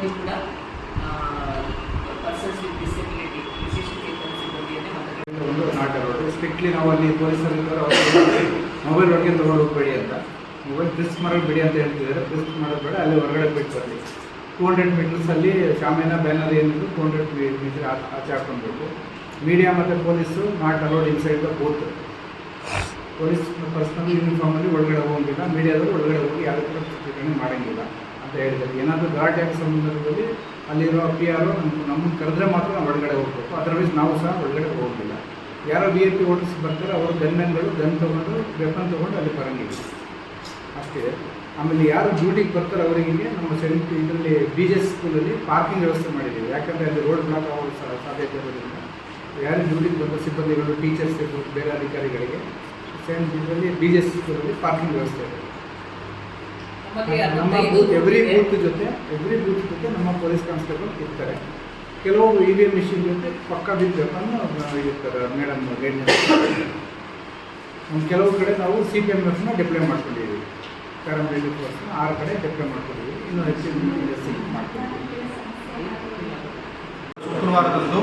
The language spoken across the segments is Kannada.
ಸಿಬ್ಬಂದಿ ಕೂಡ ಪರ್ಸನ್ಸ್ ವಿತ್ ಡಿಸೆಬಿಲಿಟಿ ಸಿಬ್ಬಂದಿಯನ್ನೇ ಒಂದು ಸ್ಟ್ರಿಕ್ಟ್ಲಿ ನಾವು ಅಲ್ಲಿ ಪೊಲೀಸರು ಇದ್ದಾರೆ ಮೊಬೈಲ್ ಒಳಗೆ ತೊಗೊಂಡು ಹೋಗ್ಬೇಡಿ ಅಂತ. ಮೊಬೈಲ್ ಪ್ರೆಸ್ ಮಾಡೋದು ಬಿಡಿ ಅಂತ ಹೇಳ್ತಿದ್ದಾರೆ. ಪ್ರೆಸ್ ಮಾಡೋದು ಬೇಡ, ಅಲ್ಲಿ ಹೊರಗಡೆ ಬಿಟ್ಟು ಬರಲಿ. ಟೂ ಹಂಡ್ರೆಡ್ ಮೀಟರ್ಸಲ್ಲಿ ಶಾಮಿನ ಬ್ಯಾನರ್ ಏನಿದ್ರು ಟೂ ಹಂಡ್ರೆಡ್ ಮೀಟರ್ ಆಚೆ ಹಾಕೊಂಡ್ಬೇಕು ಮೀಡಿಯಾ ಮತ್ತು police not allowed inside the booth police personnel ಯೂನಿಫಾರ್ಮಲ್ಲಿ ಒಳಗಡೆ ಹೋಗಂಗಿಲ್ಲ. ಮೀಡಿಯಾದವರು ಒಳಗಡೆ ಹೋಗಿ ಯಾವುದೇ ಥರ ಚಿತ್ರೀಕರಣ ಮಾಡೋಂಗಿಲ್ಲ. ಅಂತ ಹೇಳಿದ್ದಾರೆ. ಏನಾದರೂ ಆಗೋ ಸಂದರ್ಭದಲ್ಲಿ ಅಲ್ಲಿರೋ ಪಿ ಆರ್ ನಮ್ಮನ್ನು ಕರೆದ್ರೆ ಮಾತ್ರ ನಾವು ಒಳಗಡೆ ಹೋಗ್ಬೇಕು. ಅದರ್ವೈಸ್ ನಾವು ಸಹ ಒಳಗಡೆ ಹೋಗೋದಿಲ್ಲ. ಯಾರೋ ಬಿ ಎ ಪಿ ಓಟರ್ಸ್ ಬರ್ತಾರೆ, ಅವರು ಗನ್ಮೆನ್ಗಳು ಗನ್ ತೊಗೊಂಡು ವೆಪನ್ ತೊಗೊಂಡು ಅಲ್ಲಿ ಬರಂಗಿಲ್ಲ ಅಷ್ಟೇ. ಆಮೇಲೆ ಯಾರು ಡ್ಯೂಟಿಗೆ ಬರ್ತಾರೆ ಅವರಿಗೆ, ನಮ್ಮ ಸೆಂಟ್ ಇದರಲ್ಲಿ ಬಿ ಜೆ ಸ್ಕೂಲಲ್ಲಿ ಪಾರ್ಕಿಂಗ್ ವ್ಯವಸ್ಥೆ ಮಾಡಿದ್ದೀವಿ. ಯಾಕಂದರೆ ಅಲ್ಲಿ ರೋಡ್ ಬ್ಲಾಕ್ ಆಗೋ ಸಾಧ್ಯತೆ ಇರೋದ್ರಿಂದ. ಯಾರು ಡ್ಯೂಟಿಗೆ ಬಂದ ಸಿಬ್ಬಂದಿಗಳು ಟೀಚರ್ಸ್ ಇರ್ಬೋದು, ಬೇರೆ ಅಧಿಕಾರಿಗಳಿಗೆ ಸೆಂಟ್ ಇದರಲ್ಲಿ ಬಿ ಜೆ ಸ್ಕೂಲಲ್ಲಿ ಪಾರ್ಕಿಂಗ್ ವ್ಯವಸ್ಥೆ ಇದೆ. ನಮ್ಮ ಬೂತ್ ಎವ್ರಿ. ಬೂತ್ ಜೊತೆ ಎವ್ರಿ ಬೂತ್ ಜೊತೆ ನಮ್ಮ ಪೊಲೀಸ್ ಕಾನ್ಸ್ಟೇಬಲ್ ಇರ್ತಾರೆ. ಕೆಲವು ಇ ವಿ ಎಂ ಮಿಷಿನ್ ಜೊತೆ ಪಕ್ಕ ಬಿದ್ದನ್ನು ಇರ್ತಾರೆ ಮೇಡಮ್ ಗೈಡ್ನೆಸ್ ಕೆಲವು ಕಡೆ ನಾವು ಸಿ ಪಿ ಎಂ ಎಫ್ನ ಡಿಪ್ಲೈ ಮಾಡ್ಕೊಂಡಿದ್ದೀವಿ ಪ್ಯಾರಾಮಿಲಿಟರಿ ಫೋರ್ಸ್ನ ಆರು ಕಡೆ ಡಿಪ್ಲೈ ಮಾಡ್ಕೊಂಡಿದ್ದೀವಿ. ಇನ್ನೂ ಹೆಚ್ಚಿನ ಮಾಡ್ಕೊಂಡಿದ್ದೀವಿ. ಶುಕ್ರವಾರದಂದು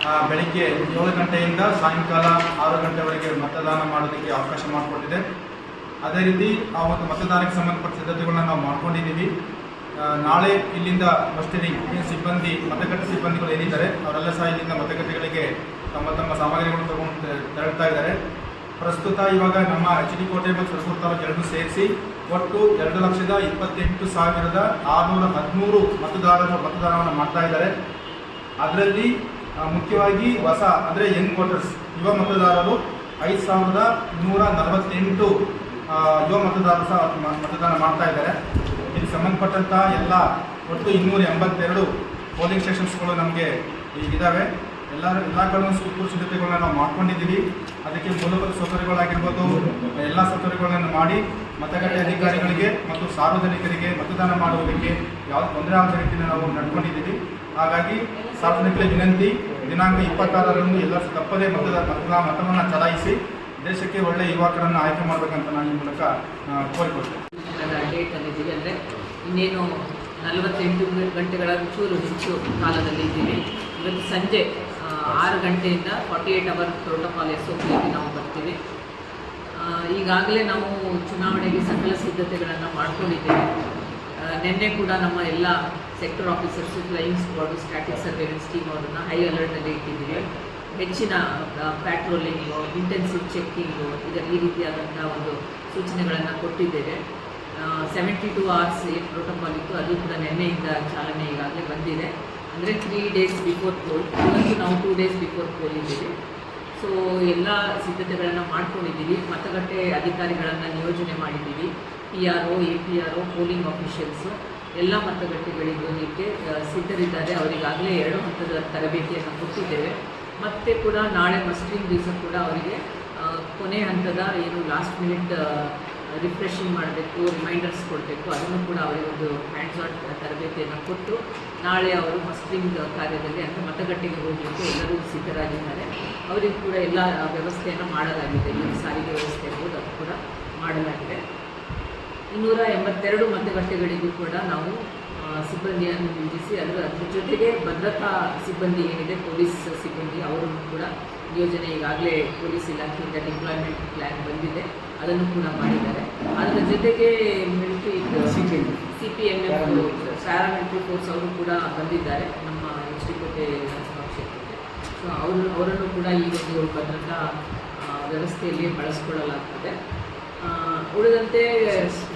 ಆ, ಬೆಳಿಗ್ಗೆ ಏಳು ಗಂಟೆಯಿಂದ ಸಾಯಂಕಾಲ ಆರು ಗಂಟೆವರೆಗೆ ಮತದಾನ ಮಾಡೋದಕ್ಕೆ ಅವಕಾಶ ಮಾಡಿಕೊಟ್ಟಿದೆ. ಅದೇ ರೀತಿ ಆ ಒಂದು ಮತದಾನಕ್ಕೆ ಸಂಬಂಧಪಟ್ಟ ಸಿದ್ಧತೆಗಳನ್ನ ನಾವು ಮಾಡ್ಕೊಂಡಿದ್ದೀವಿ. ನಾಳೆ ಇಲ್ಲಿಂದ ಮಸ್ಟರಿಂಗ್ ಸಿಬ್ಬಂದಿ, ಮತಗಟ್ಟೆ ಸಿಬ್ಬಂದಿಗಳು ಏನಿದ್ದಾರೆ, ಅವರೆಲ್ಲ ಸಹ ಇಲ್ಲಿಂದ ಮತಗಟ್ಟೆಗಳಿಗೆ ತಮ್ಮ ತಮ್ಮ ಸಾಮಗ್ರಿಗಳು ತಗೊಂಡು ತೆರಳ್ತಾ ಇದ್ದಾರೆ. ಪ್ರಸ್ತುತ ಇವಾಗ ನಮ್ಮ ಎಚ್ ಡಿ ಕೋಟೆ ಮತ್ತು ಸರಕೂರು ತಾಲೂಕು ಎರಡು ಸೇರಿಸಿ ಒಟ್ಟು ಎರಡು ಲಕ್ಷದ ಇಪ್ಪತ್ತೆಂಟು ಸಾವಿರದ ಆರುನೂರ ಹದಿಮೂರು ಮತದಾರರು ಮತದಾನವನ್ನು ಮಾಡ್ತಾ ಇದ್ದಾರೆ. ಅದರಲ್ಲಿ ಮುಖ್ಯವಾಗಿ ಹೊಸ ಅಂದರೆ ಯಂಗ್ ವೋಟರ್ಸ್ ಯುವ ಮತದಾರರು ಐದು ಸಾವಿರದ ನೂರ ನಲವತ್ತೆಂಟು ಯುವ ಮತದಾರರು ಸಹ ಮತದಾನ ಮಾಡ್ತಾ ಇದ್ದಾರೆ. ಇದಕ್ಕೆ ಸಂಬಂಧಪಟ್ಟಂತಹ ಎಲ್ಲ ಒಟ್ಟು ಇನ್ನೂರ ಎಂಬತ್ತೆರಡು ಪೋಲಿಂಗ್ ಸ್ಟೇಷನ್ಸ್ಗಳು ನಮಗೆ ಈಗಿದ್ದಾವೆ ಎಲ್ಲ ಎಲ್ಲ ಕಡೆ ಪೂರ್ವ ಸಿದ್ಧತೆಗಳನ್ನ ನಾವು ಮಾಡ್ಕೊಂಡಿದ್ದೀವಿ. ಅದಕ್ಕೆ ಮೂಲಭೂತ ಸೌಕರ್ಯಗಳಾಗಿರ್ಬೋದು, ಎಲ್ಲ ಸೌಕರ್ಯಗಳನ್ನು ಮಾಡಿ ಮತಗಟ್ಟೆ ಅಧಿಕಾರಿಗಳಿಗೆ ಮತ್ತು ಸಾರ್ವಜನಿಕರಿಗೆ ಮತದಾನ ಮಾಡುವುದಕ್ಕೆ ಯಾವ ತೊಂದರೆ ಆಗದ ರೀತಿಯಲ್ಲಿ ನಾವು ನಡ್ಕೊಂಡಿದ್ದೀವಿ. ಹಾಗಾಗಿ ಸಾರ್ವಜನಿಕರಿಗೆ ವಿನಂತಿ, ದಿನಾಂಕ ಇಪ್ಪತ್ತಾರರಂದು ಎಲ್ಲ ತಪ್ಪದೇ ಮತದ, ಮತದಾನ ಮತವನ್ನು ಚಲಾಯಿಸಿ ದೇಶಕ್ಕೆ ಒಳ್ಳೆ ಯುವಕರನ್ನು ಆಯ್ಕೆ ಮಾಡಬೇಕಂತ ನಾನು ಈ ಮೂಲಕ ಕೋರಿಕೊಳ್ತೇನೆ. ಡೇಟ್ ಇನ್ನೇನು ನಲವತ್ತೆಂಟು ಗಂಟೆಗಳ ಚೂರು ಹೆಚ್ಚು ಕಾಲದಲ್ಲಿ ಇದ್ದೀವಿ. ಇವತ್ತು ಸಂಜೆ ಆರು ಗಂಟೆಯಿಂದ forty eight hour protocol as ನಾವು ಬರ್ತೀವಿ. ಈಗಾಗಲೇ ನಾವು ಚುನಾವಣೆಗೆ ಸಕಲ ಸಿದ್ಧತೆಗಳನ್ನು ಮಾಡ್ಕೊಂಡಿದ್ದೇವೆ. ನಿನ್ನೆ ಕೂಡ ನಮ್ಮ ಎಲ್ಲ sector officers flying squad static surveillance team ಅವರನ್ನು ಹೈ ಅಲರ್ಟಲ್ಲಿ ಇಟ್ಟಿದ್ದೀವಿ. ಹೆಚ್ಚಿನ ಪ್ಯಾಟ್ರೋಲಿಂಗು ಇಂಟೆನ್ಸಿವ್ ಚೆಕ್ಕಿಂಗು ಇದರ ಈ ರೀತಿಯಾದಂಥ ಒಂದು ಸೂಚನೆಗಳನ್ನು ಕೊಟ್ಟಿದ್ದೇವೆ. ಸೆವೆಂಟಿ ಟು ಅವರ್ಸ್ ಏನು ಪ್ರೋಟೋಕಾಲ್ ಇತ್ತು. ಅದು ಕೂಡ ನಿನ್ನೆಯಿಂದ ಚಾಲನೆ ಈಗಾಗಲೇ ಬಂದಿದೆ. ಅಂದರೆ ತ್ರೀ ಡೇಸ್ ಬಿಫೋರ್ ಪೋಲ್ ಇವತ್ತು ನಾವು ಟೂ ಡೇಸ್ ಬಿಫೋರ್ ಪೋಲ್ ಇದ್ದೀವಿ. ಸೊ ಎಲ್ಲ ಸಿದ್ಧತೆಗಳನ್ನು ಮಾಡ್ಕೊಂಡಿದ್ದೀವಿ. ಮತಗಟ್ಟೆ ಅಧಿಕಾರಿಗಳನ್ನು ನಿಯೋಜನೆ ಮಾಡಿದ್ದೀವಿ. P R O A P R O polling officials ಎಲ್ಲ ಮತಗಟ್ಟೆಗಳಿಗೆ ಸಿದ್ಧರಿದ್ದಾರೆ. ಅವರಿಗಾಗಲೇ ಎರಡು ಹಂತದ ತರಬೇತಿಯನ್ನು ಕೊಟ್ಟಿದ್ದೇವೆ. ಮತ್ತು ಕೂಡ ನಾಳೆ ಮಸ್ಟ್ರಿಂಗ್ ದಿವಸ ಕೂಡ ಅವರಿಗೆ ಕೊನೆ ಹಂತದ ಏನು ಲಾಸ್ಟ್ ಮಿನಿಟ್ ರಿಫ್ರೆಶಿಂಗ್ ಮಾಡಬೇಕು ರಿಮೈಂಡರ್ಸ್ ಕೊಡಬೇಕು, ಅದನ್ನು ಕೂಡ ಅವರಿಗೆ ಒಂದು ಹ್ಯಾಂಡ್ಸ್ ಆನ್ ತರಬೇತಿಯನ್ನು ಕೊಟ್ಟು ನಾಳೆ ಅವರು ಮಸ್ಟ್ರಿಂಗ್ ಕಾರ್ಯದಲ್ಲಿ ಅಂದರೆ ಮತಗಟ್ಟೆಗೆ ಹೋಗಲಿಕ್ಕೆ ಎಲ್ಲರೂ ಸಿದ್ಧರಾಗಿದ್ದಾರೆ. ಅವರಿಗೂ ಕೂಡ ಎಲ್ಲ ವ್ಯವಸ್ಥೆಯನ್ನು ಮಾಡಲಾಗಿದೆ. ಈ ಸಾರಿಗೆ ವ್ಯವಸ್ಥೆ ಇರ್ಬೋದು ಅದು ಕೂಡ ಮಾಡಲಾಗಿದೆ. ಇನ್ನೂರ ಎಂಬತ್ತೆರಡು ಮತಗಟ್ಟೆಗಳಿಗೂ ಕೂಡ ನಾವು ಸಿಬ್ಬಂದಿಯನ್ನು ನಿಯೋಜಿಸಿ ಅದರ ಅದ್ರ ಜೊತೆಗೆ ಭದ್ರತಾ ಸಿಬ್ಬಂದಿ ಏನಿದೆ, ಪೊಲೀಸ್ ಸಿಬ್ಬಂದಿ, ಅವರನ್ನು ಕೂಡ ಯೋಜನೆ ಈಗಾಗಲೇ ಪೊಲೀಸ್ ಇಲಾಖೆಯಿಂದ ಡಿಪ್ಲಾಯ್ಮೆಂಟ್ ಪ್ಲ್ಯಾನ್ ಬಂದಿದೆ. ಅದನ್ನು ಕೂಡ ಮಾಡಿದ್ದಾರೆ. ಅದರ ಜೊತೆಗೆ military C P M F paramilitary force ಅವರು ಕೂಡ ಬಂದಿದ್ದಾರೆ ನಮ್ಮ ಶ್ರೀಕೋಟೆ ವಿಧಾನಸಭಾ ಕ್ಷೇತ್ರಕ್ಕೆ. ಸೊ ಅವರು, ಅವರನ್ನು ಕೂಡ ಈ ಒಂದು ಭದ್ರತಾ ವ್ಯವಸ್ಥೆಯಲ್ಲಿ ಬಳಸ್ಕೊಳ್ಳಲಾಗ್ತದೆ. ಉಳಿದಂತೆ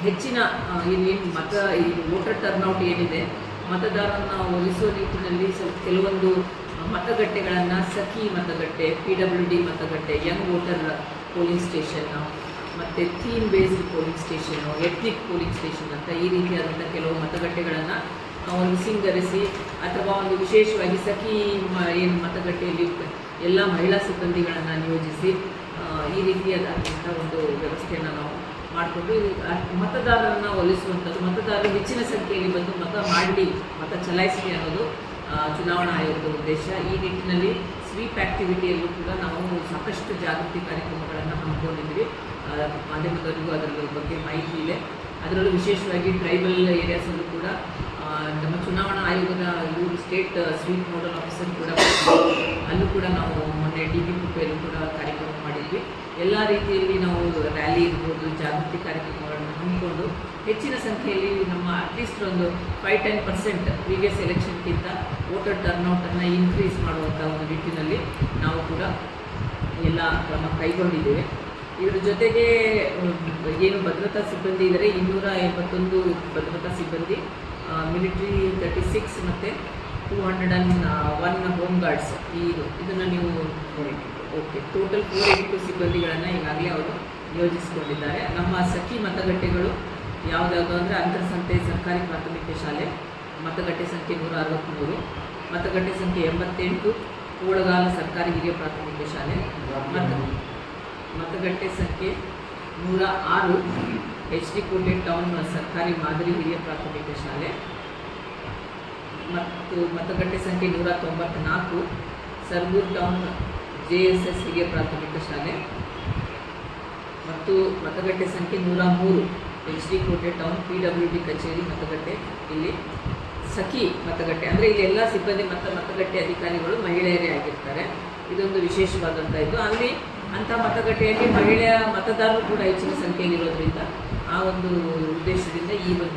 ಹೆಚ್ಚಿನ ಏನೇನು ಏನು ಏನು ಮತ, ಈ ವೋಟರ್ ಟರ್ನ್ಔಟ್ ಏನಿದೆ, ಮತದಾರರನ್ನು ಒಲಿಸುವ ನಿಟ್ಟಿನಲ್ಲಿ ಸ್ವಲ್ಪ ಕೆಲವೊಂದು ಮತಗಟ್ಟೆಗಳನ್ನು ಸಖಿ ಮತಗಟ್ಟೆ ಪಿ ಡಬ್ಲ್ಯೂ ಡಿ ಮತಗಟ್ಟೆ ಯಂಗ್ ವೋಟರ್ ಪೋಲಿಂಗ್ ಸ್ಟೇಷನ್ನು ಮತ್ತು theme based polling station ethnic polling station ಅಂತ ಈ ರೀತಿಯಾದಂಥ ಕೆಲವು ಮತಗಟ್ಟೆಗಳನ್ನು ಒಂದು ಸಿಂಗರಿಸಿ ಅಥವಾ ಒಂದು ವಿಶೇಷವಾಗಿ ಸಖಿ ಏನು ಮತಗಟ್ಟೆಯಲ್ಲಿ ಎಲ್ಲ ಮಹಿಳಾ ಸಿಬ್ಬಂದಿಗಳನ್ನು ನಿಯೋಜಿಸಿ ಈ ರೀತಿಯಾದಂಥ ಒಂದು ವ್ಯವಸ್ಥೆಯನ್ನು ನಾವು ಮಾಡಿಕೊಂಡು ಮತದಾರರನ್ನು ಒಲಿಸುವಂಥದ್ದು, ಮತದಾರರು ಹೆಚ್ಚಿನ ಸಂಖ್ಯೆಯಲ್ಲಿ ಬಂದು ಮತ ಮಾಡಲಿ ಮತ ಚಲಾಯಿಸಲಿ ಅನ್ನೋದು ಚುನಾವಣಾ ಆಯೋಗದ ಉದ್ದೇಶ. ಈ ನಿಟ್ಟಿನಲ್ಲಿ ಸ್ವೀಪ್ ಆ್ಯಕ್ಟಿವಿಟಿಯಲ್ಲೂ ಕೂಡ ನಾವು ಸಾಕಷ್ಟು ಜಾಗೃತಿ ಕಾರ್ಯಕ್ರಮಗಳನ್ನು ಹಮ್ಮಿಕೊಂಡಿದ್ದೀವಿ. ಮಾಧ್ಯಮದವರಿಗೂ ಅದರ ಬಗ್ಗೆ ಮಾಹಿತಿ ಇದೆ. ಅದರಲ್ಲೂ ವಿಶೇಷವಾಗಿ ಟ್ರೈಬಲ್ ಏರಿಯಾಸಲ್ಲೂ ಕೂಡ ನಮ್ಮ ಚುನಾವಣಾ ಆಯೋಗದ ಇವರು ಸ್ಟೇಟ್ ಸ್ವೀಟ್ ನೋಡಲ್ ಆಫೀಸರ್ ಕೂಡ. ಅಲ್ಲೂ ಕೂಡ ನಾವು ಮೊನ್ನೆ ಡಿ ಬಿ ಕುಪ್ಪೆಯಲ್ಲೂ ಕೂಡ ಕಾರ್ಯಕ್ರಮ ಮಾಡಿದ್ವಿ ಎಲ್ಲ ರೀತಿಯಲ್ಲಿ ನಾವು ರ್ಯಾಲಿ ಇರ್ಬೋದು, ಜಾಗೃತಿ ಕಾರ್ಯಕ್ರಮಗಳನ್ನು ಹಮ್ಮಿಕೊಂಡು ಹೆಚ್ಚಿನ ಸಂಖ್ಯೆಯಲ್ಲಿ ನಮ್ಮ ಅಟ್ಲೀಸ್ಟ್ ಒಂದು ಫೈವ್ ಟೆನ್ ಪರ್ಸೆಂಟ್ ಪ್ರೀವಿಯಸ್ ಎಲೆಕ್ಷನ್ಗಿಂತ ವೋಟರ್ ಟರ್ನ್ಔಟನ್ನು ಇನ್ಕ್ರೀಸ್ ಮಾಡುವಂಥ ಒಂದು ನಿಟ್ಟಿನಲ್ಲಿ ನಾವು ಕೂಡ ಎಲ್ಲ ಕ್ರಮ ಕೈಗೊಂಡಿದ್ದೇವೆ ಇದರ ಜೊತೆಗೆ ಏನು ಭದ್ರತಾ ಸಿಬ್ಬಂದಿ ಇದ್ದಾರೆ ಇನ್ನೂರ ಎಂಬತ್ತೊಂದು ಭದ್ರತಾ ಸಿಬ್ಬಂದಿ ಮಿಲಿಟ್ರಿ ತರ್ಟಿ ಸಿಕ್ಸ್ ಮತ್ತು two hundred and one home guards ಈ ಇದು, ಇದನ್ನು ನೀವು okay total four eighty two ಸಿಬ್ಬಂದಿಗಳನ್ನು ಈಗಾಗಲೇ ಅವರು ನಿಯೋಜಿಸಿಕೊಂಡಿದ್ದಾರೆ. ನಮ್ಮ ಸಖಿ ಮತಗಟ್ಟೆಗಳು ಯಾವುದ್ಯಾವುದು ಅಂದರೆ ಅಂತರ್ಸಂತೆ ಸರ್ಕಾರಿ ಪ್ರಾಥಮಿಕ ಶಾಲೆ, ಮತಗಟ್ಟೆ ಸಂಖ್ಯೆ ನೂರ ಅರವತ್ತ್ಮೂರು ಮತಗಟ್ಟೆ ಸಂಖ್ಯೆ ಎಂಬತ್ತೆಂಟು ಕೋಳಗಾಲ ಸರ್ಕಾರಿ ಹಿರಿಯ ಪ್ರಾಥಮಿಕ ಶಾಲೆ ಮತ್ತು ಮತಗಟ್ಟೆ ಸಂಖ್ಯೆ ನೂರ ಆರು. ಎಚ್ ಡಿ ಕೋಟೆ ಟೌನ್ ಸರ್ಕಾರಿ ಮಾದರಿ ಹಿರಿಯ ಪ್ರಾಥಮಿಕ ಶಾಲೆ. ಮತ್ತು ಮತಗಟ್ಟೆ ಸಂಖ್ಯೆ ನೂರ ತೊಂಬತ್ನಾಲ್ಕು. Sargur town J S S ಹಿರಿಯ ಪ್ರಾಥಮಿಕ ಶಾಲೆ. ಮತ್ತು ಮತಗಟ್ಟೆ ಸಂಖ್ಯೆ ನೂರ ಮೂರು. H D Kote town P W D ಕಚೇರಿ ಮತಗಟ್ಟೆ. ಇಲ್ಲಿ ಸಖಿ ಮತಗಟ್ಟೆ. ಅಂದರೆ ಇಲ್ಲಿ ಎಲ್ಲ ಸಿಬ್ಬಂದಿ ಮತ್ತು ಮತಗಟ್ಟೆ ಅಧಿಕಾರಿಗಳು ಮಹಿಳೆಯರೇ ಆಗಿರ್ತಾರೆ. ಇದೊಂದು ವಿಶೇಷವಾದಂಥ ಇದು. ಅಲ್ಲಿ ಅಂಥ ಮತಗಟ್ಟೆಯಲ್ಲಿ ಮಹಿಳೆಯ ಮತದಾರರು ಕೂಡ ಹೆಚ್ಚಿನ ಸಂಖ್ಯೆಯಲ್ಲಿರೋದ್ರಿಂದ ಆ ಒಂದು ಉದ್ದೇಶದಿಂದ ಈ ಒಂದು